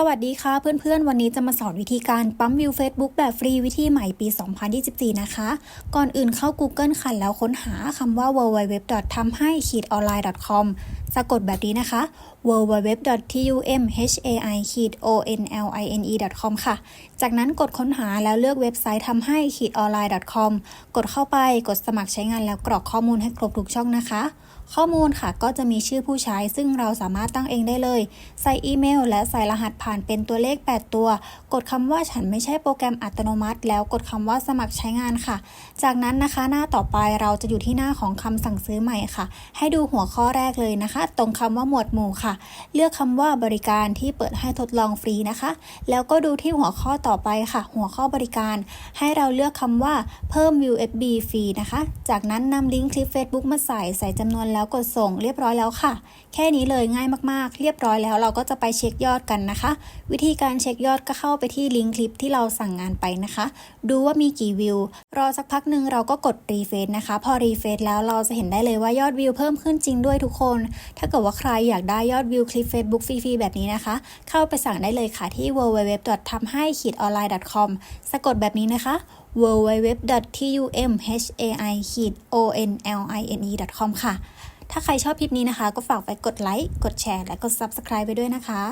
สวัสดีค่ะเพื่อนๆ วันนี้จะมาสอนวิธีการปั๊มวิว Facebook แบบฟรีวิธีใหม่ปี 2024 นะคะ ก่อนอื่นเข้า Google ค่ะแล้วค้นหาคำว่า www. ทำให้ขีด online com ะกดแบบนี้นะคะ www.tumhai-online com ค่ะ จากนั้นกดค้นหาแล้วเลือกเว็บไซต์ทำให้ขีด online com กดเข้าไปกดสมัครใช้งานแล้วกรอกข้อมูลให้ครบทุกช่องนะคะ ข้อมูลค่ะก็จะมีชื่อผู้ใช้ ซึ่งเราสามารถตั้งเองได้เลย ใส่อีเมล และใส่รหัสผ่านเป็นตัวเลข 8 ตัว กดคำว่าฉันไม่ใช่โปรแกรมอัตโนมัติ แล้วกดคำว่าสมัครใช้งานค่ะ จากนั้นนะคะหน้าต่อไปเราจะอยู่ที่หน้าของคำสั่งซื้อใหม่ค่ะ ให้ดูหัวข้อแรกเลยนะคะตรงคำว่าหมวดหมู่ค่ะ เลือกคำว่าบริการที่เปิดให้ทดลองฟรีนะคะ แล้วก็ดูที่หัวข้อต่อไปค่ะ หัวข้อบริการ ให้เราเลือกคำว่าเพิ่ม USB ฟรีนะคะ จากนั้นนำลิงก์คลิป Facebook มาใส่ใส่จำนวนแล้วกดส่งเรียบร้อยแล้วค่ะ แค่นี้เลยง่ายมากๆ เรียบร้อยแล้วเราก็จะไปเช็คยอดกันนะคะ วิธีการเช็คยอดก็เข้าไปที่ลิงก์คลิปที่เราสั่งงานไปนะคะ ดูว่ามีกี่วิว รอสักพักหนึ่งเราก็กดรีเฟซนะคะ พอรีเฟซแล้วเราจะเห็นได้เลยว่ายอดวิวเพิ่มขึ้นจริงด้วยทุกคนถ้าเกิดว่าใครอยากได้ยอดวิวคลิป Facebook ฟรีๆ แบบนี้นะคะ เข้าไปสั่งได้เลยค่ะที่ www. ทำให้ online com สะกดแบบนี้นะคะ www.tumhai-online com ค่ะ ถ้าใครชอบคลิปนี้นะคะ ก็ฝากไปกดไลค์ กดแชร์ และกด Subscribe ไปด้วยนะคะ